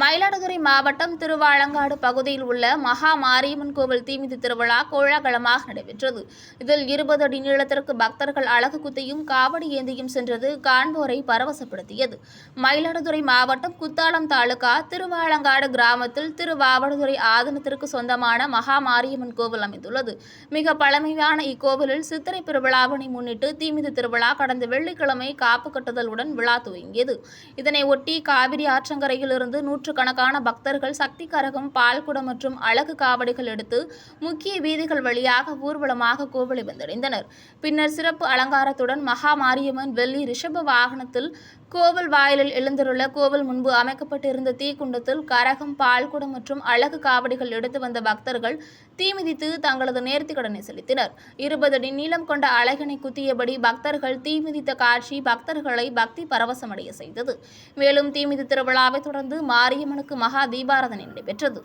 மயிலாடுதுறை மாவட்டம் திருவாலங்காடு பகுதியில் உள்ள மகா மாரியம்மன் கோவில் தீமிதி திருவிழா கோலாகலமாக நடைபெற்றது. இதில் இருபது அடி நீளத்திற்கு பக்தர்கள் அழகு குத்தியும் காவடி ஏந்தியும் சென்றது காண்போரை பரவசப்படுத்தியது. மயிலாடுதுறை மாவட்டம் குத்தாலம் தாலுகா திருவாலங்காடு கிராமத்தில் திருவாவடுதுறை ஆதனத்திற்கு சொந்தமான மகா மாரியம்மன் கோவில் அமைந்துள்ளது. மிக பழமையான இக்கோவிலில் சித்திரை பெருவிழாவினை முன்னிட்டு தீமிதி திருவிழா கடந்த வெள்ளிக்கிழமை காப்பு கட்டுதலுடன் விழா துவங்கியது. இதனை ஒட்டி காவிரி ஆற்றங்கரையிலிருந்து நூற்று நூற்றுக்கணக்கான பக்தர்கள் சக்தி கரகம் பால்குடம் மற்றும் அழகு காவடிகள் எடுத்து முக்கிய வீதிகள் வழியாக ஊர்வலமாக கோவிலை வந்தடைந்தனர். பின்னர் சிறப்பு அலங்காரத்துடன் மகா மாரியம்மன் வெள்ளி ரிஷப வாகனத்தில் கோவில் வாயிலில் எழுந்துள்ள கோவில் முன்பு அமைக்கப்பட்டிருந்த தீக்குண்டத்தில் கரகம் பால்குடம் மற்றும் அழகு காவடிகள் எடுத்து வந்த பக்தர்கள் தீ மிதித்து தங்களது நேர்த்திக்கடனை செலுத்தினர். இருபது அடி நீளம் கொண்ட அழகினை குத்தியபடி பக்தர்கள் தீ மிதித்த காட்சி பக்தர்களை பக்தி பரவசமடைய செய்தது. மேலும் தீமிதி திருவிழாவை தொடர்ந்து மாறி மாரியம்மனுக்கு மகா தீபாராதனை நடைபெற்றது.